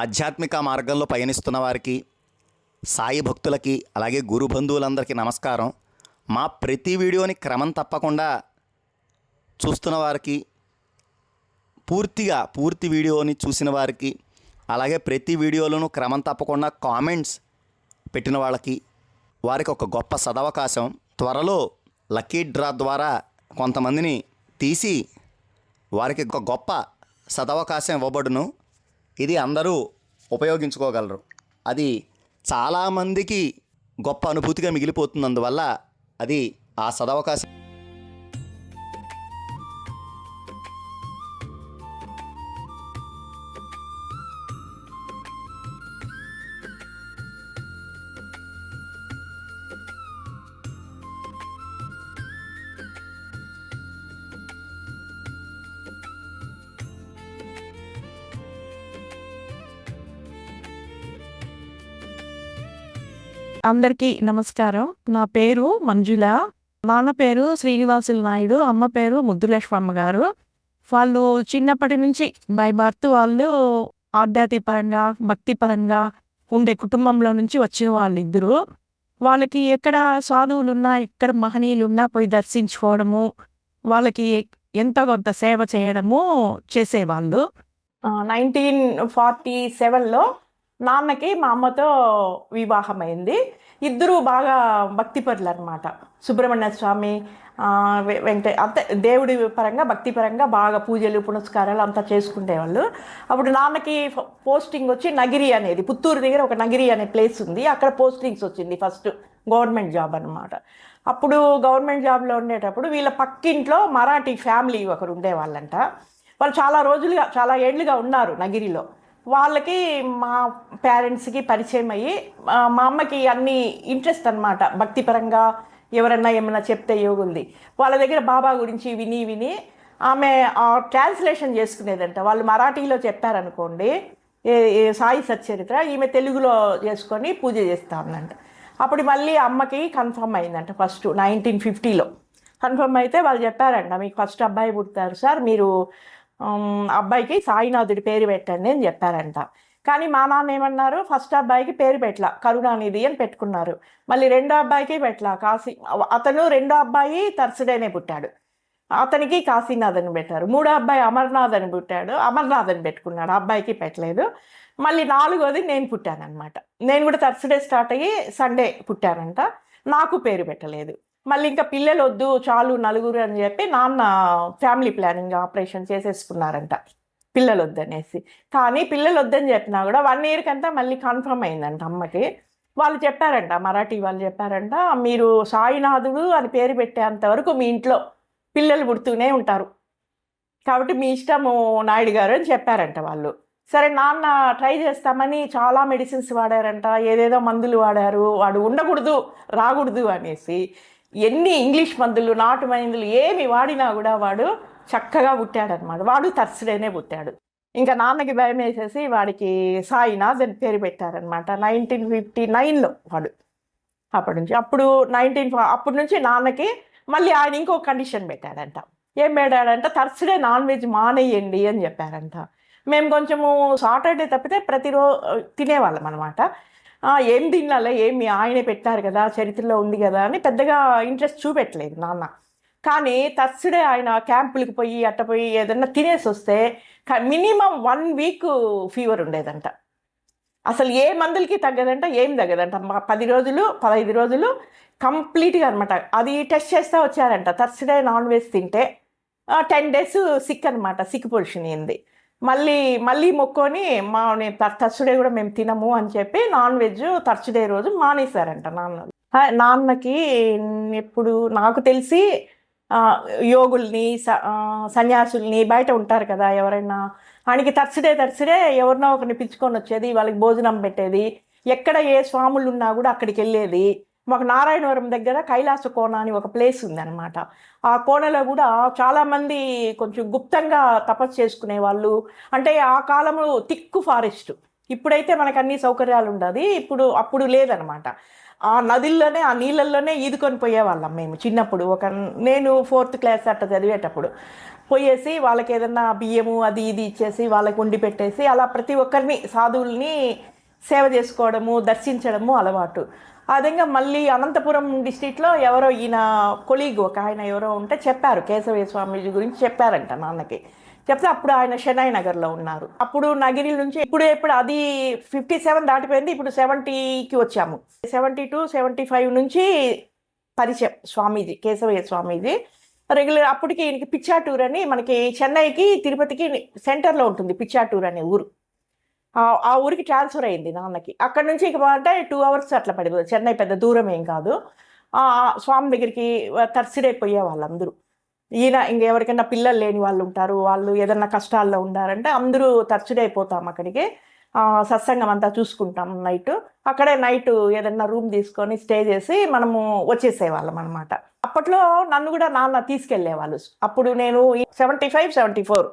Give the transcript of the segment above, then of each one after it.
ఆధ్యాత్మిక మార్గంలో పయనిస్తున్న వారికి సాయి భక్తులకి అలాగే గురు బంధువులందరికీ నమస్కారం. మా ప్రతి వీడియోని క్రమం తప్పకుండా చూస్తున్న వారికి పూర్తిగా పూర్తి వీడియోని చూసిన వారికి అలాగే ప్రతి వీడియోలోనూ క్రమం తప్పకుండా కామెంట్స్ పెట్టిన వాళ్ళకి వారికి ఒక గొప్ప సదవకాశం. త్వరలో లక్కీ డ్రా ద్వారా కొంతమందిని తీసి వారికి ఒక గొప్ప సదవకాశం ఇవ్వబడును. ఇది అందరూ ఉపయోగించుకోగలరు. అది చాలామందికి గొప్ప అనుభూతిగా మిగిలిపోతున్నందువల్ల అది ఆ సదవకాశం అందరికీ నమస్కారం. నా పేరు మంజుల. నాన్న పేరు శ్రీనివాసులు నాయుడు. అమ్మ పేరు ముద్దులక్ష్మమ్మ గారు. వాళ్ళు చిన్నప్పటి నుంచి బై బర్త్ వాళ్ళు ఆధ్యాత్మిక పరంగా భక్తి పరంగా ఉండే కుటుంబంలో నుంచి వచ్చిన వాళ్ళు ఇద్దరు వాళ్ళకి ఎక్కడ సాధువులు ఉన్నా ఎక్కడ మహనీయులు ఉన్నా పోయి దర్శించుకోవడము వాళ్ళకి ఎంత కొంత సేవ చేయడము చేసేవాళ్ళు. నైన్టీన్ ఫార్టీ సెవెన్లో నాన్నకి మా అమ్మతో వివాహమైంది. ఇద్దరూ బాగా భక్తిపరులు అనమాట సుబ్రహ్మణ్య స్వామి వెంకట అంతే దేవుడి పరంగా భక్తి పరంగా బాగా పూజలు పునస్కారాలు అంతా చేసుకునేవాళ్ళు అప్పుడు నాన్నకి పోస్టింగ్ వచ్చి నగిరి అనేది పుత్తూరు దగ్గర ఒక నగిరి అనే ప్లేస్ ఉంది. అక్కడ పోస్టింగ్స్ వచ్చింది ఫస్ట్ గవర్నమెంట్ జాబ్ అనమాట అప్పుడు గవర్నమెంట్ జాబ్లో ఉండేటప్పుడు వీళ్ళ పక్కింట్లో మరాఠీ ఫ్యామిలీ ఒకరు ఉండేవాళ్ళంట. వాళ్ళు చాలా రోజులుగా చాలా ఏళ్ళుగా ఉన్నారు నగిరిలో. వాళ్ళకి మా పేరెంట్స్కి పరిచయం అయ్యి మా అమ్మకి అన్ని ఇంట్రెస్ట్ అనమాట భక్తిపరంగా ఎవరన్నా ఏమైనా చెప్తే యోగుంది వాళ్ళ దగ్గర బాబా గురించి విని విని ఆమె ట్రాన్స్లేషన్ చేసుకునేదంట. వాళ్ళు మరాఠీలో చెప్పారనుకోండి ఏ- సాయి సచ్చరిత్ర ఈమె తెలుగులో చేసుకొని పూజ చేస్తా ఉందంట అప్పుడు మళ్ళీ అమ్మకి కన్ఫర్మ్ అయిందంట ఫస్ట్ నైన్టీన్ ఫిఫ్టీలో కన్ఫర్మ్ అయితే వాళ్ళు చెప్పారంట మీకు ఫస్ట్ అబ్బాయి పుడతారు సార్ మీరు అబ్బాయికి సాయినాథుడి పేరు పెట్టండి అని చెప్పారంట. కానీ మా నాన్న ఏమన్నారు? ఫస్ట్ అబ్బాయికి పేరు పెట్టలా కరుణానిధి అని పెట్టుకున్నారు. మళ్ళీ రెండో అబ్బాయికి పెట్టలా కాశీ అతను రెండో అబ్బాయి తర్సడేనే పుట్టాడు. అతనికి కాశీనాథ్ అని పెట్టారు. మూడో అబ్బాయి అమర్నాథ్ అని పుట్టాడు. అమర్నాథ్ అని పెట్టుకున్నాడు. అబ్బాయికి పెట్టలేదు. మళ్ళీ నాలుగోది నేను పుట్టానమాట నేను కూడా థర్స్డే స్టార్ట్ అయ్యి సండే పుట్టానంట నాకు పేరు పెట్టలేదు. మళ్ళీ ఇంకా పిల్లలు వద్దు చాలు నలుగురు అని చెప్పి నాన్న ఫ్యామిలీ ప్లానింగ్ ఆపరేషన్ చేసేసుకున్నారంట. పిల్లలు వద్దనేసి కానీ పిల్లలు వద్దని చెప్పినా కూడా వన్ ఇయర్కి అంతా మళ్ళీ కన్ఫర్మ్ అయిందంట అమ్మకి. వాళ్ళు చెప్పారంట మరాఠీ వాళ్ళు చెప్పారంట మీరు సాయినాథుడు అని పేరు పెట్టేంత వరకు మీ ఇంట్లో పిల్లలు పుడుతూనే ఉంటారు. కాబట్టి మీ ఇష్టము నాయుడు గారు అని చెప్పారంట వాళ్ళు. సరే నాన్న ట్రై చేస్తామని చాలా మెడిసిన్స్ వాడారంట ఏదేదో మందులు వాడారు వాడు ఉండకూడదు రాకూడదు అనేసి. ఎన్ని ఇంగ్లీష్ మందులు నాటు మందులు ఏమి వాడినా కూడా వాడు చక్కగా పుట్టాడనమాట వాడు తర్స్డేనే పుట్టాడు. ఇంకా నాన్నకి భయం వేసేసి వాడికి సాయినాథ్ అని పేరు పెట్టారనమాట నైన్టీన్ ఫిఫ్టీ నైన్లో వాడు. అప్పటి నుంచి అప్పుడు నైన్టీన్ అప్పటి నుంచి నాన్నకి మళ్ళీ ఆయన ఇంకో కండిషన్ పెట్టాడంట. ఏం పెట్టాడంట? తర్స్డే నాన్ వెజ్ మానేయండి అని చెప్పారంట. మేము కొంచెము సాటర్డే తప్పితే ప్రతిరోజు తినేవాళ్ళం అనమాట ఏం దీనిలో ఏమి? ఆయనే పెట్టారు కదా చరిత్రలో ఉంది కదా అని పెద్దగా ఇంట్రెస్ట్ చూపెట్టలేదు నాన్న. కానీ థర్స్డే ఆయన క్యాంపులకి పోయి అట్ట పోయి ఏదన్నా తినేసి వస్తే మినిమం వన్ వీక్ ఫీవర్ ఉండేదంట. అసలు ఏ మందులకి తగ్గదంట ఏం తగ్గదంట. మా పది రోజులు పదహైదు రోజులు కంప్లీట్గా అనమాట. అది టెస్ట్ చేస్తే వచ్చారంట. థర్స్డే నాన్ వెజ్ తింటే టెన్ డేస్ సిక్ అనమాట. సిక్ పొజిషన్ అయింది మళ్ళీ మళ్ళీ మొక్కొని మా థర్స్డే కూడా మేము తినము అని చెప్పి నాన్ వెజ్ థర్స్డే రోజు మానేశారంట నాన్న. నాన్నకి ఎప్పుడు నాకు తెలిసి యోగుల్ని స- సన్యాసుల్ని బయట ఉంటారు కదా ఎవరైనా. ఆయనకి తర్సిడే తర్సిడే ఎవరినో ఒకరిని పిలుచుకొని వచ్చేది వాళ్ళకి భోజనం పెట్టేది ఎక్కడ ఏ స్వాములు ఉన్నా కూడా అక్కడికి వెళ్ళేది. మాకు నారాయణవరం దగ్గర కైలాస కోన అని ఒక ప్లేస్ ఉందన్నమాట. ఆ కోనలో కూడా చాలామంది కొంచెం గుప్తంగా తపస్సు చేసుకునే వాళ్ళు. అంటే ఆ కాలంలో తిక్కు ఫారెస్ట్. ఇప్పుడైతే మనకు అన్ని సౌకర్యాలు ఉండదు. ఇప్పుడు అప్పుడు లేదనమాట ఆ నదిల్లోనే ఆ నీళ్ళల్లోనే ఈదుకొని పోయేవాళ్ళం మేము చిన్నప్పుడు. ఒక నేను ఫోర్త్ క్లాస్ అట్లా చదివేటప్పుడు పోయేసి వాళ్ళకి ఏదన్నా బియ్యము అది ఇది ఇచ్చేసి వాళ్ళకి వండి పెట్టేసి అలా ప్రతి ఒక్కరిని సాధువుల్ని సేవ చేసుకోవడము దర్శించడము అలవాటు. ఆ విధంగా మళ్ళీ అనంతపురం డిస్టిక్లో ఎవరో ఈయన కొలీగ్ ఒక ఆయన ఎవరో ఉంటే చెప్పారు కేశవయ్య స్వామీజీ గురించి చెప్పారంట నాన్నకి. చెప్తే అప్పుడు ఆయన షెనాయ్ నగర్లో ఉన్నారు. అప్పుడు నగిరి నుంచి ఇప్పుడు ఇప్పుడు అది ఫిఫ్టీ సెవెన్ దాటిపోయింది ఇప్పుడు సెవెంటీకి వచ్చాము. సెవెంటీ టు సెవెంటీ ఫైవ్ నుంచి పరిచయం స్వామీజీ కేశవయ్య స్వామీజీ. రెగ్యులర్ అప్పటికి ఈయనకి పిచ్చాటూర్ అని మనకి చెన్నైకి తిరుపతికి సెంటర్లో ఉంటుంది పిచ్చాటూర్ అనే ఊరు. ఆ- ఊరికి ట్రాన్స్ఫర్ అయింది నాన్నకి. అక్కడ నుంచి ఇక అంటే టూ అవర్స్ అట్లా పడింది. చెన్నై పెద్ద దూరం ఏం కాదు. ఆ స్వామి దగ్గరికి తర్సిడైపోయే వాళ్ళందరూ. ఈయన ఇంకెవరికైనా పిల్లలు లేని వాళ్ళు ఉంటారు. వాళ్ళు ఏదన్నా కష్టాల్లో ఉన్నారంటే అందరూ తర్చుడైపోతాం అక్కడికి. సత్సంగం అంతా చూసుకుంటాం నైట్. అక్కడే నైట్ ఏదన్నా రూమ్ తీసుకొని స్టే చేసి మనము వచ్చేసేవాళ్ళం అనమాట అప్పట్లో నన్ను కూడా నాన్న తీసుకెళ్ళేవాళ్ళు అప్పుడు నేను సెవెంటీ ఫైవ్ సెవెంటీ ఫోర్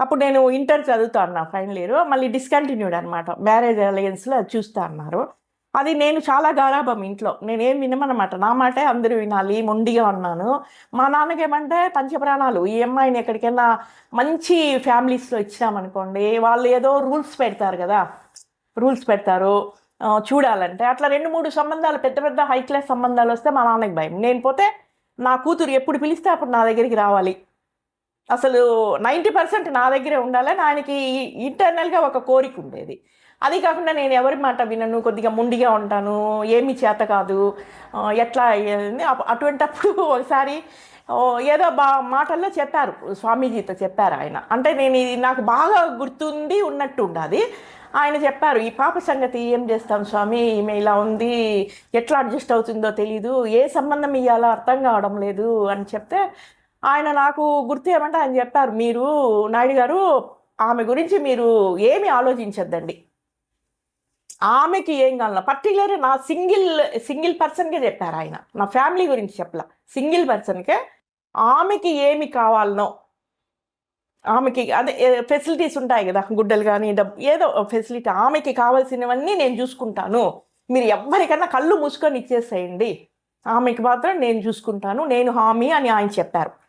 అప్పుడు నేను ఇంటర్ చదువుతా అన్నా ఫైనల్ ఇయర్ మళ్ళీ డిస్కంటిన్యూడ్ అనమాట మ్యారేజ్ అలయన్స్లో అది చూస్తా అన్నారు. అది నేను చాలా గారాభం ఇంట్లో. నేనేం వినమన్నమాట నా మాటే అందరూ వినాలి మొండిగా ఉన్నాను. మా నాన్నకేమంటే పంచప్రాణాలు. ఈ అమ్మాయిని ఎక్కడికైనా మంచి ఫ్యామిలీస్లో ఇచ్చామనుకోండి వాళ్ళు ఏదో రూల్స్ పెడతారు కదా. రూల్స్ పెడతారు. చూడాలంటే. అట్లా రెండు మూడు సంబంధాలు పెద్ద పెద్ద హై క్లాస్ సంబంధాలు వస్తే మా నాన్నకి భయం. నేను పోతే నా కూతురు ఎప్పుడు పిలిస్తే అప్పుడు నా దగ్గరికి రావాలి. అసలు నైంటీ పర్సెంట్ నా దగ్గరే ఉండాలని ఆయనకి ఇంటర్నల్గా ఒక కోరిక ఉండేది. అది కాకుండా నేను ఎవరి మాట వినను కొద్దిగా ముండిగా ఉంటాను ఏమీ చేత కాదు ఎట్లా అయ్యేది అటువంటప్పుడు ఒకసారి ఓ, ఏదో బా మాటల్లో చెప్పారు. స్వామీజీతో చెప్పారు ఆయన. అంటే నేను ఇది నాకు బాగా గుర్తుంది ఉన్నట్టు ఉండాలి. ఆయన చెప్పారు ఈ పాప సంగతి ఏం చేస్తాం స్వామి? ఈమె ఇలా ఉంది ఎట్లా అడ్జస్ట్ అవుతుందో తెలీదు ఏ సంబంధం ఇవ్వాలో అర్థం కావడం లేదు అని చెప్తే ఆయన నాకు గుర్తు ఏమంటే ఆయన చెప్పారు మీరు నాయుడు గారు ఆమె గురించి మీరు ఏమి ఆలోచించద్దండి. ఆమెకి ఏం కావాలన్నా పర్టికులర్ నా సింగిల్ సింగిల్ పర్సన్కే చెప్పారు ఆయన. నా ఫ్యామిలీ గురించి చెప్పలా. సింగిల్ పర్సన్కే ఆమెకి ఏమి కావాలనో ఆమెకి అదే ఫెసిలిటీస్ ఉంటాయి కదా గుడ్డలు కానీ డబ్బు ఏదో ఫెసిలిటీ ఆమెకి కావాల్సినవన్నీ నేను చూసుకుంటాను. మీరు ఎవరికైనా కళ్ళు మూసుకొని ఇచ్చేసేయండి. ఆమెకి మాత్రం నేను చూసుకుంటాను నేను హామీ అని ఆయన చెప్పారు.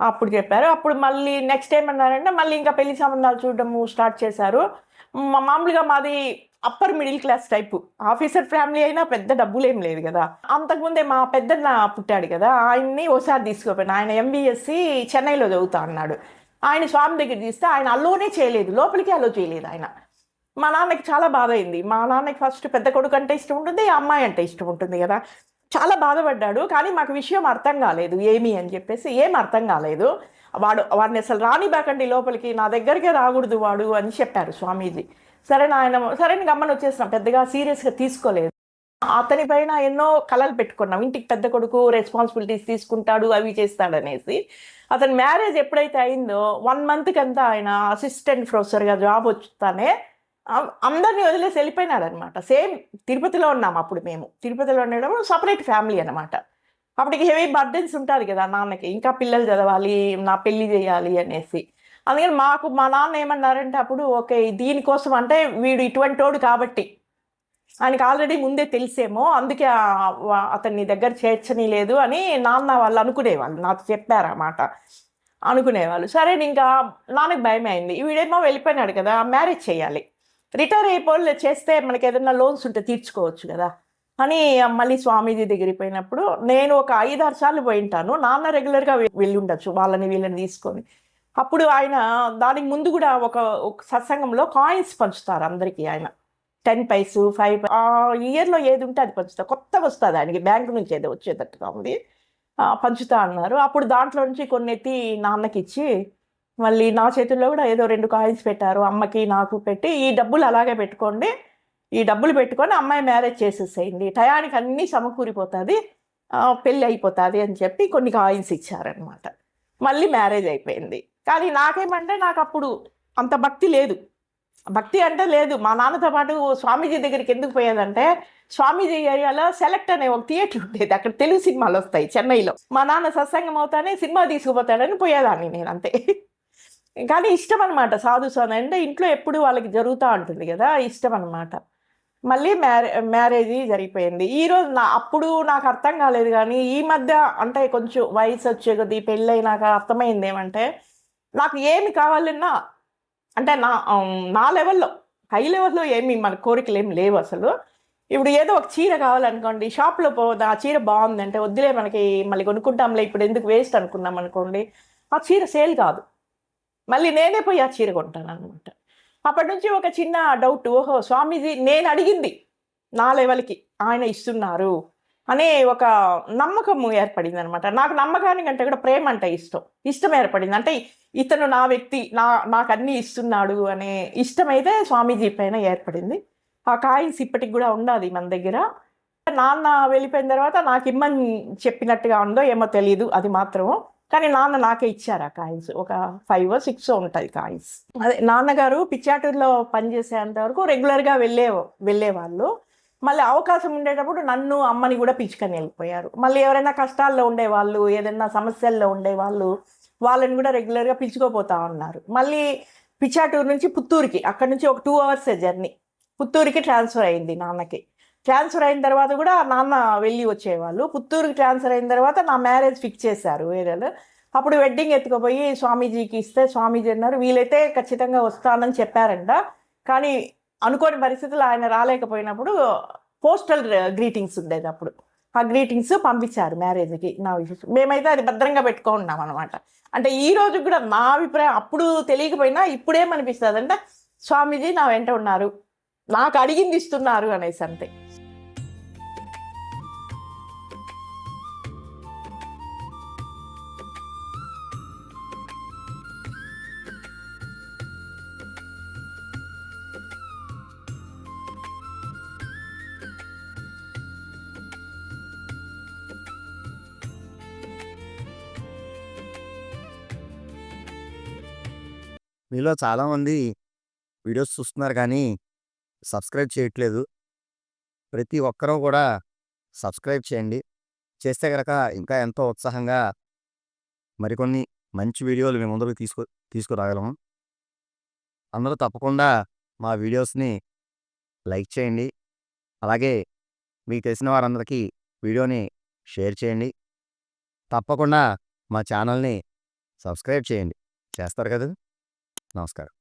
అప్పుడు చెప్పారు. అప్పుడు మళ్ళీ నెక్స్ట్ ఏమన్నారంటే మళ్ళీ ఇంకా పెళ్ళి సంబంధాలు చూడడము స్టార్ట్ చేశారు. మా- మామూలుగా మాది upper middle class type officer family అయినా పెద్ద డబ్బులు ఏం లేదు కదా. అంతకుముందే మా పెద్దన్న పుట్టాడు కదా ఆయన్ని ఓసారి తీసుకుపోయాను. ఆయన ఎంబీఎస్సి చెన్నైలో చదువుతా అన్నాడు. ఆయన స్వామి దగ్గర తీస్తే ఆయన అల్లోనే చేయలేదు. లోపలికి అలో చేయలేదు ఆయన. మా నాన్నకి చాలా బాధ అయింది. మా నాన్నకి ఫస్ట్ పెద్ద కొడుకు అంటే ఇష్టం ఉంటుంది అమ్మాయి అంటే ఇష్టం ఉంటుంది కదా. చాలా బాధపడ్డాడు కానీ మాకు విషయం అర్థం కాలేదు. ఏమి అని చెప్పేసి ఏం అర్థం కాలేదు. వాడు వాడిని అసలు రానిబాకండి లోపలికి నా దగ్గరికే రాకూడదు వాడు అని చెప్పారు స్వామీజీ. సరే ఆయన సరే గమ్మని వచ్చేసినాం పెద్దగా సీరియస్గా తీసుకోలేదు. అతని పైన ఎన్నో కళలు పెట్టుకున్నాం. ఇంటికి పెద్ద కొడుకు రెస్పాన్సిబిలిటీస్ తీసుకుంటాడు అవి చేస్తాడనేసి. అతని మ్యారేజ్ ఎప్పుడైతే అయిందో వన్ మంత్కి అంతా ఆయన అసిస్టెంట్ ప్రొఫెసర్గా జాబ్ వచ్చుతానే అందరినీ వదిలేసి వెళ్ళిపోయినాడు అనమాట సేమ్ తిరుపతిలో ఉన్నాం అప్పుడు మేము. తిరుపతిలో ఉండడం సపరేట్ ఫ్యామిలీ అనమాట అప్పటికి హెవీ బర్డెన్స్ ఉంటారు కదా నాన్నకి. ఇంకా పిల్లలు చదవాలి నా పెళ్ళి చేయాలి అనేసి. అందుకని మాకు మా నాన్న ఏమన్నారంటే అప్పుడు ఓకే దీనికోసం అంటే వీడు ఇటువంటి వాడు కాబట్టి. ఆయనకి ఆల్రెడీ ముందే తెలిసేమో అందుకే అతన్ని దగ్గర చేర్చని లేదు అని నాన్న వాళ్ళు అనుకునేవాళ్ళు. నాకు చెప్పారు మాట అనుకునేవాళ్ళు. సరే ఇంకా నాన్నకి భయం అయింది. వీడేమో వెళ్ళిపోయినాడు కదా మ్యారేజ్ చేయాలి. రిటైర్ అయిపోయి చేస్తే మనకి ఏదైనా లోన్స్ ఉంటే తీర్చుకోవచ్చు కదా. అని మళ్ళీ స్వామీజీ దగ్గరికి పోయినప్పుడు నేను ఒక ఐదారు సార్లు పోయి ఉంటాను. నాన్న రెగ్యులర్గా వెళ్ళి ఉండొచ్చు వాళ్ళని వీళ్ళని తీసుకొని. అప్పుడు ఆయన దానికి ముందు కూడా ఒక ఒక సత్సంగంలో కాయిన్స్ పంచుతారు అందరికీ ఆయన. టెన్ పైసు ఫైవ్ ఆ ఇయర్లో ఏది ఉంటే అది పంచుతారు కొత్తగా వస్తుంది ఆయనకి బ్యాంకు నుంచి ఏదో వచ్చేటట్టుగా ఉంది. పంచుతా అన్నారు. అప్పుడు దాంట్లో నుంచి కొన్ని ఎత్తి నాన్నకి ఇచ్చి మళ్ళీ నా చేతుల్లో కూడా ఏదో రెండు కాయిన్స్ పెట్టారు. అమ్మకి నాకు పెట్టి ఈ డబ్బులు అలాగే పెట్టుకోండి. ఈ డబ్బులు పెట్టుకొని అమ్మాయి మ్యారేజ్ చేసేసేయండి. టయానికి అన్నీ సమకూరిపోతుంది. పెళ్ళి అయిపోతుంది అని చెప్పి కొన్ని కాయిన్స్ ఇచ్చారనమాట మళ్ళీ మ్యారేజ్ అయిపోయింది. కానీ నాకేమంటే నాకు అప్పుడు అంత భక్తి లేదు. భక్తి అంటే లేదు. మా నాన్నతో పాటు స్వామీజీ దగ్గరికి ఎందుకు పోయేదంటే స్వామీజీ ఏరియాలో సెలెక్ట్ అనే ఒక థియేటర్ ఉండేది. అక్కడ తెలుగు సినిమాలు వస్తాయి చెన్నైలో. మా నాన్న సత్సంగం అవుతానే సినిమా తీసుకుపోతాడని పోయేదాన్ని నేను అంతే కానీ ఇష్టం అనమాట సాధు స్వామి అంటే ఇంట్లో ఎప్పుడు వాళ్ళకి జరుగుతూ ఉంటుంది కదా ఇష్టం అనమాట మళ్ళీ మ్యారే మ్యారేజ్ జరిగిపోయింది. ఈరోజు నా అప్పుడు నాకు అర్థం కాలేదు కానీ ఈ మధ్య అంటే కొంచెం వయసు వచ్చే కొద్దీ పెళ్ళైనాక అర్థమైంది ఏమంటే నాకు ఏమి కావాలన్నా అంటే నా నా లెవెల్లో హై లెవెల్లో ఏమి మన కోరికలు ఏమి లేవు అసలు. ఇప్పుడు ఏదో ఒక చీర కావాలనుకోండి షాప్లో పోదా ఆ చీర బాగుంది అంటే వద్దులే మనకి మళ్ళీ కొనుక్కుంటాంలే ఇప్పుడు ఎందుకు వేస్ట్ అనుకున్నాం అనుకోండి ఆ చీర సేల్ కాదు. మళ్ళీ నేనే పోయి ఆ చీర కొంటాను అనమాట అప్పటి నుంచి ఒక చిన్న డౌట్ ఓహో స్వామీజీ నేను అడిగింది నా లెవెల్కి ఆయన ఇస్తున్నారు అనే ఒక నమ్మకం ఏర్పడింది అనమాట నాకు నమ్మకాన్ని కంటే కూడా ప్రేమ అంటే ఇష్టం. ఇష్టం ఏర్పడింది. అంటే ఇతను నా వ్యక్తి నా నాకు అన్నీ ఇస్తున్నాడు అనే ఇష్టం అయితే స్వామీజీ పైన ఏర్పడింది. ఆ కాయిన్స్ ఇప్పటికి కూడా ఉన్నది మన దగ్గర. నాన్న వెళ్ళిపోయిన తర్వాత నాకు ఇమ్మని చెప్పినట్టుగా ఉందో ఏమో తెలియదు అది మాత్రం కానీ నాన్న నాకే ఇచ్చారు ఆ కాయిన్స్. ఒక ఫైవ్ సిక్స్ ఉంటుంది కాయిన్స్. అదే నాన్నగారు పిచ్చాటూరులో పనిచేసేంత వరకు రెగ్యులర్గా వెళ్ళే వెళ్ళేవాళ్ళు. మళ్ళీ అవకాశం ఉండేటప్పుడు నన్ను అమ్మని కూడా పిచ్చుకొని వెళ్ళిపోయారు. మళ్ళీ ఎవరైనా కష్టాల్లో ఉండేవాళ్ళు ఏదైనా సమస్యల్లో ఉండేవాళ్ళు వాళ్ళని కూడా రెగ్యులర్గా పిలుచుకోపోతా ఉన్నారు. మళ్ళీ పిచ్చాటూరు నుంచి పుత్తూరుకి అక్కడ నుంచి ఒక టూ అవర్స్ జర్నీ. పుత్తూరుకి ట్రాన్స్ఫర్ అయింది నాన్నకి. ట్రాన్స్ఫర్ అయిన తర్వాత కూడా నాన్న వెళ్ళి వచ్చేవాళ్ళు. పుత్తూరుకి ట్రాన్స్ఫర్ అయిన తర్వాత నా మ్యారేజ్ ఫిక్స్ చేశారు వేరేలో. అప్పుడు వెడ్డింగ్ ఎత్తుకుపోయి స్వామీజీకి ఇస్తే స్వామీజీ అన్నారు వీలైతే ఖచ్చితంగా వస్తానని చెప్పారంట. కానీ అనుకోని పరిస్థితులు ఆయన రాలేకపోయినప్పుడు పోస్టల్ గ్రీటింగ్స్ ఉండేది అప్పుడు. ఆ గ్రీటింగ్స్ పంపించారు మ్యారేజ్కి నా విషయం. మేమైతే అది భద్రంగా పెట్టుకున్నాం అనమాట అంటే ఈ రోజు కూడా నా అభిప్రాయం అప్పుడు తెలియకపోయినా ఇప్పుడేమనిపిస్తుంది అంటే స్వామీజీ నా వెంట ఉన్నారు. నాకు అడిగింది ఇస్తున్నారు అనేసి అంతే. మీలో చాలామంది వీడియోస్ చూస్తున్నారు కానీ సబ్స్క్రైబ్ చేయట్లేదు. ప్రతి ఒక్కరూ కూడా సబ్స్క్రైబ్ చేయండి. చేస్తే కనుక ఇంకా ఎంతో ఉత్సాహంగా మరికొన్ని మంచి వీడియోలు మేము ముందుకు తీసుకు తీసుకురాగలము. అందరూ తప్పకుండా మా వీడియోస్ని లైక్ చేయండి. అలాగే మీకు తెలిసిన వారందరికీ వీడియోని షేర్ చేయండి. తప్పకుండా మా ఛానల్ని సబ్స్క్రైబ్ చేయండి. చేస్తారు కదా? నమస్కారం